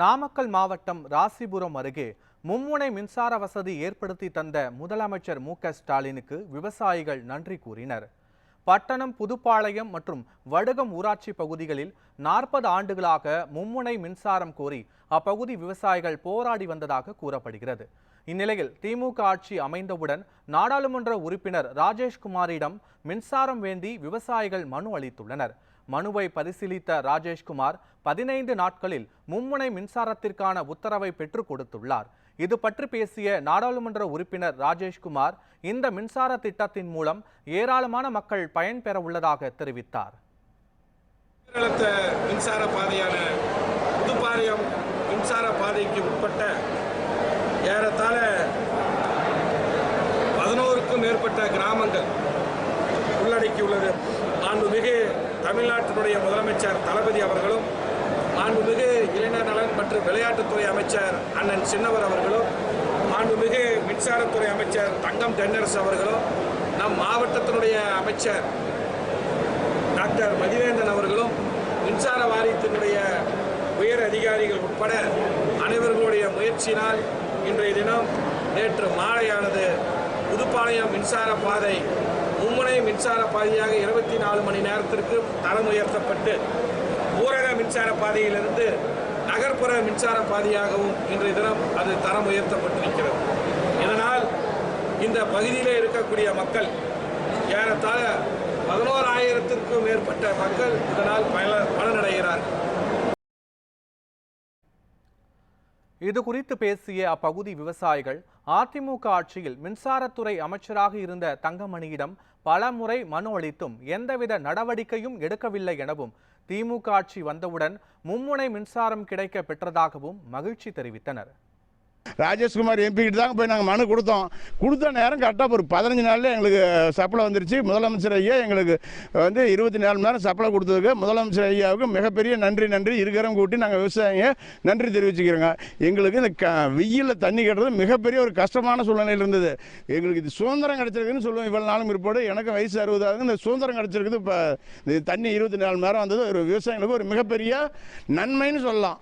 நாமக்கல் மாவட்டம் ராசிபுரம் அருகே மும்முனை மின்சார வசதி ஏற்படுத்தி தந்த முதலமைச்சர் மு க ஸ்டாலினுக்கு விவசாயிகள் நன்றி கூறினர். பட்டணம் புதுப்பாளையம் மற்றும் வடுகம் ஊராட்சி பகுதிகளில் நாற்பது ஆண்டுகளாக மும்முனை மின்சாரம் கோரி அப்பகுதி விவசாயிகள் போராடி வந்ததாக கூறப்படுகிறது. இந்நிலையில் திமுக ஆட்சி அமைந்தவுடன் நாடாளுமன்ற உறுப்பினர் ராஜேஷ்குமாரிடம் மின்சாரம் வேண்டி விவசாயிகள் மனு அளித்துள்ளனர். மனுவை பரிசீலித்த ராஜேஷ்குமார் பதினைந்து நாட்களில் மும்முனை மின்சாரத்திற்கான உத்தரவை பெற்றுக் கொடுத்துள்ளார். இது பற்றி பேசிய நாடாளுமன்ற உறுப்பினர் ராஜேஷ்குமார் இந்த மின்சார திட்டத்தின் மூலம் ஏராளமான மக்கள் பயன்பெற உள்ளதாக தெரிவித்தார். மின்சார பாதையான புதுப்பாளையம் மின்சார பாதைக்கு உட்பட்ட ஏறத்தாழ பதினோருக்கும் மேற்பட்ட கிராமங்கள் உள்ளடக்கியுள்ளது மாண்புமிகு தமிழ்நாட்டினுடைய முதலமைச்சர் தளபதி அவர்களும் மாண்புமிகு இளைஞர் நலன் மற்றும் விளையாட்டுத்துறை அமைச்சர் அண்ணன் சின்னவர் அவர்களும் மாண்புமிகு மின்சாரத்துறை அமைச்சர் தங்கம் தென்னரசு அவர்களும் நம் மாவட்டத்தினுடைய அமைச்சர் டாக்டர் மதிவேந்தன் அவர்களும் மின்சார வாரியத்தினுடைய உயர் அதிகாரிகள் உட்பட அனைவர்களுடைய முயற்சியினால் இன்றைய தினம் நேற்று மாலையானது புதுப்பாளையம் மின்சார பாதை மும்முனை மின்சார பாதையாக இருபத்தி நாலு மணி நேரத்திற்கு தரம் உயர்த்தப்பட்டு ஊரக மின்சார பாதையிலிருந்து நகர்ப்புற மின்சார பாதையாகவும் இன்றைய தினம் அது தரம் உயர்த்தப்பட்டிருக்கிறது. இதனால் இந்த பகுதியிலே இருக்கக்கூடிய மக்கள் ஏறத்தாழ பதினோராயிரத்திற்கும் மேற்பட்ட மக்கள் இதனால் பல பலனடைகிறார்கள். இது குறித்து பேசிய அப்பகுதி விவசாயிகள் அதிமுக ஆட்சியில் மின்சாரத்துறை அமைச்சராக இருந்த தங்கமணியிடம் பல முறை மனு அளித்தும் எந்தவித நடவடிக்கையும் எடுக்கவில்லை எனவும் திமுக ஆட்சி வந்தவுடன் மும்முனை மின்சாரம் கிடைக்க பெற்றதாகவும் மகிழ்ச்சி தெரிவித்தனர். ராஜேஷ்குமார் எம்பி கிட்ட தாங்க போய் நாங்கள் மனு கொடுத்தோம். கொடுத்த நேரம் கரெக்டாக ஒரு பதினஞ்சு நாளில் எங்களுக்கு சப்ளை வந்துருச்சு. முதலமைச்சர் ஐயா எங்களுக்கு வந்து இருபத்தி நாலு மணி நேரம் சப்ளை கொடுத்ததுக்கு முதலமைச்சர் ஐயாவுக்கு மிகப்பெரிய நன்றி நன்றி. இருக்கிறவங்க கூட்டி நாங்கள் விவசாயிங்க நன்றி தெரிவிச்சுக்கிறோங்க. எங்களுக்கு இந்த க வெயிலில் தண்ணி கட்டுறது மிகப்பெரிய ஒரு கஷ்டமான சூழ்நிலையில் இருந்தது. எங்களுக்கு இது சுதந்திரம் கிடச்சிருக்குன்னு சொல்லுவோம். இவ்வளோ நாளும் பிற்பாடு எனக்கு வயசு அறுபதாவது. இந்த சுதந்திரம் கிடச்சிருக்குது இப்போ இந்த தண்ணி இருபத்தி நாலு மணி நேரம் வந்தது. ஒரு விவசாயிகளுக்கு ஒரு மிகப்பெரிய நன்மைன்னு சொல்லலாம்.